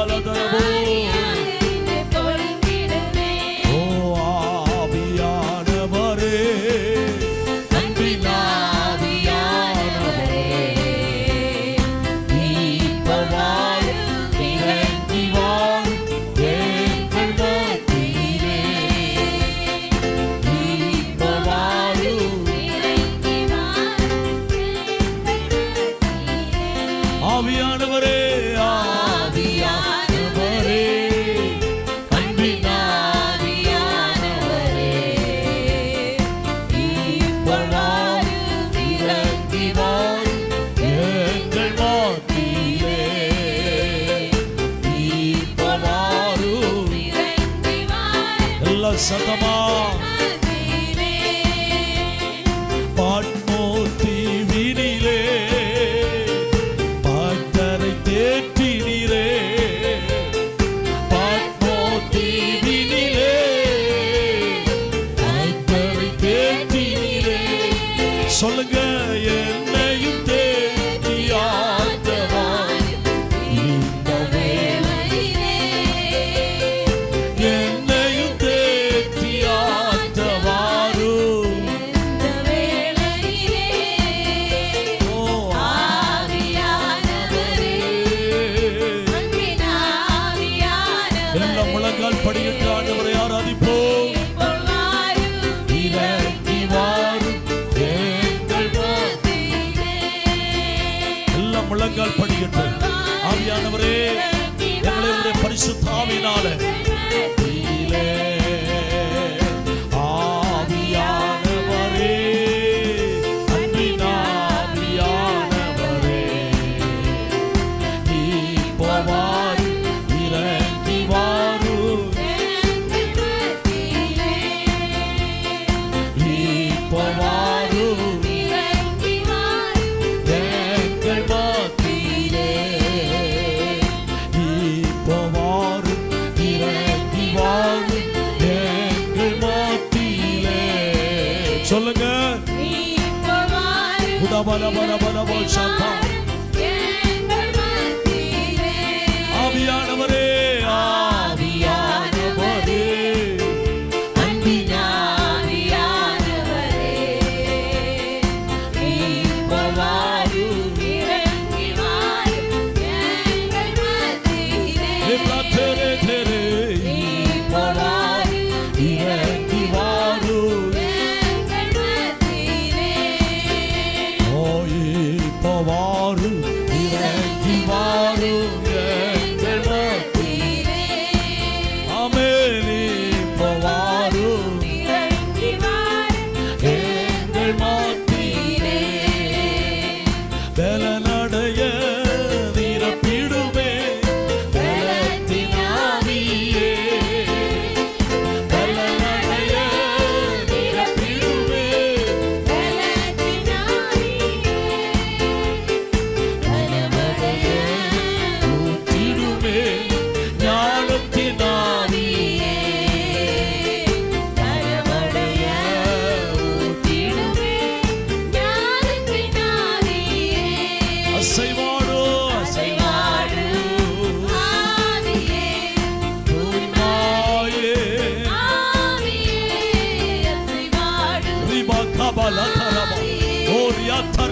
a la சத்தமா? பாட்மோ தீவினிலே பாட்டரை தேற்றினிலே. பாட்மோ தீவினிலே பாட்டரை தேற்றினிலே. சொல்லுங்க. எல்லா முழங்கால் படியிட்டு ஆண்டவரை ஆராதிப்போம். எல்லா முழங்கால் படியிட்டு ஆவியானவரே எங்களுடைய பரிசுத்தாவினால சொல்லுங்க.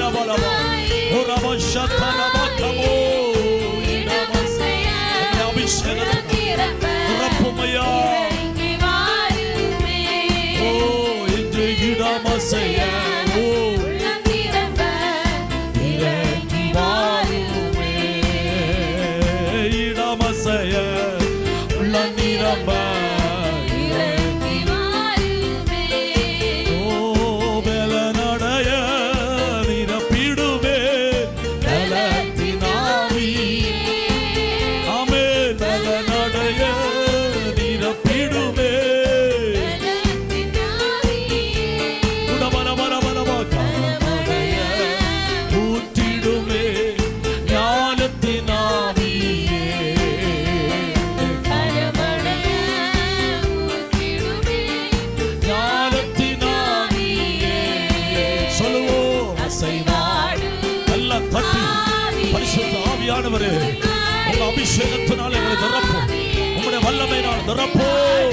Rabalaba, Rabashatanabakabo, Inamasaya, Rabishana, Rapumaya. ஆண்டவரே உங்கள் அபிஷேகத்தினால் எங்களை நிரப்பும் உங்களுடைய வல்லமையினால் நிரப்போம்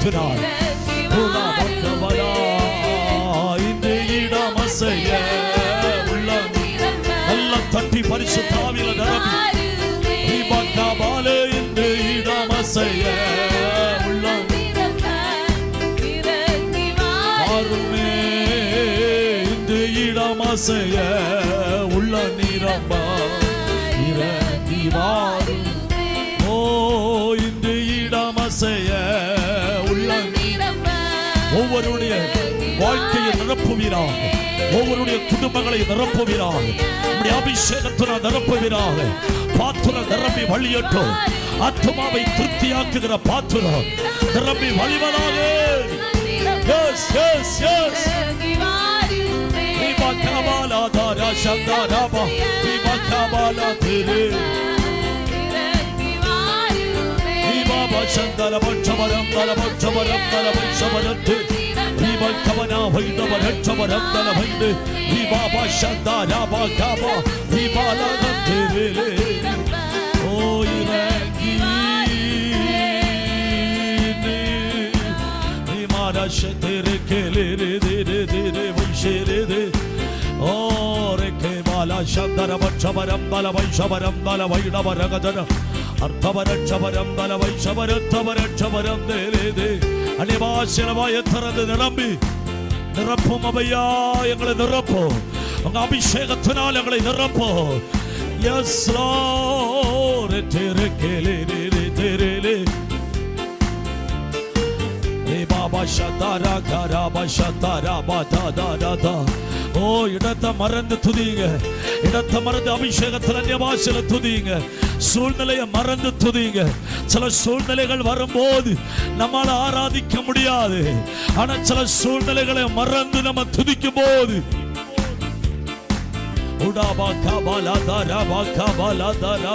அபிஷேகத்தினால் புலவந்தவரா இன்று இடம் அசைய உள்ளம். நல்ல தட்டி பரிசு தாவில நிரம்பி. தீபக்காபாலே இன்று இடம் அசைய உள்ளம். மாறுமே இன்று இடம் அசைய உள்ள நிரம்பா. நிரப்புவீராக ஒவ்வொருடைய குடும்பங்களை நிரப்புவீராக உடைய அபிஷேகத்தினால் நிரப்புவீராக பாத்திரம் நிரம்பி வழியட்டும். ஆத்மாவை திருப்தியாக்குகிற பாத்திரம் நிரம்பி வழிவதாக. Yes, yes, yes. Viva Kabala Dara Shandaraba Viva Kabala Tere Viva Bashandara Bachavaram Dara Bachavaram Dara Bachavaram Viva Kavana Vaida Varachavaram Dara Vaida Viva Bashandara Bakaba Viva Lada Tere Oh Irangi Vimara Shetere Kelere Dere Dere Vaishere De ഓരെ കേവാല ശങ്കരപക്ഷപരം ബല വൈഷപരം ബല വൈണവരഗതന അർത്ഥപരക്ഷപരം ബല വൈഷപരത്തപരക്ഷപരം അനിവാസ്യമായ തുറന്ന് നിറമ്പി നിറപ്പും അവയ്യാ ഞങ്ങളെ നിറപ്പോ. അങ്ങ് അഭിഷേകത്തിനാൽ ഞങ്ങളെ നിറപ്പോ. യെസ് ലോരെ തെരെ കേലേരെ തെരേലേ Baba da da da ஓ இடத்தை மறந்து துதிங்க இடத்தை மறந்து அபிஷேகத்தில் அந்நியவாசல துதிங்க சூழ்நிலையை மறந்து துதிங்க சில சூழ்நிலைகள் வரும்போது நம்மால ஆராதிக்க முடியாது. ஆனா சில சூழ்நிலைகளை மறந்து நம்ம துதிக்கும் போது உடாபா காபாலா தாரா பா கபாலா தாரா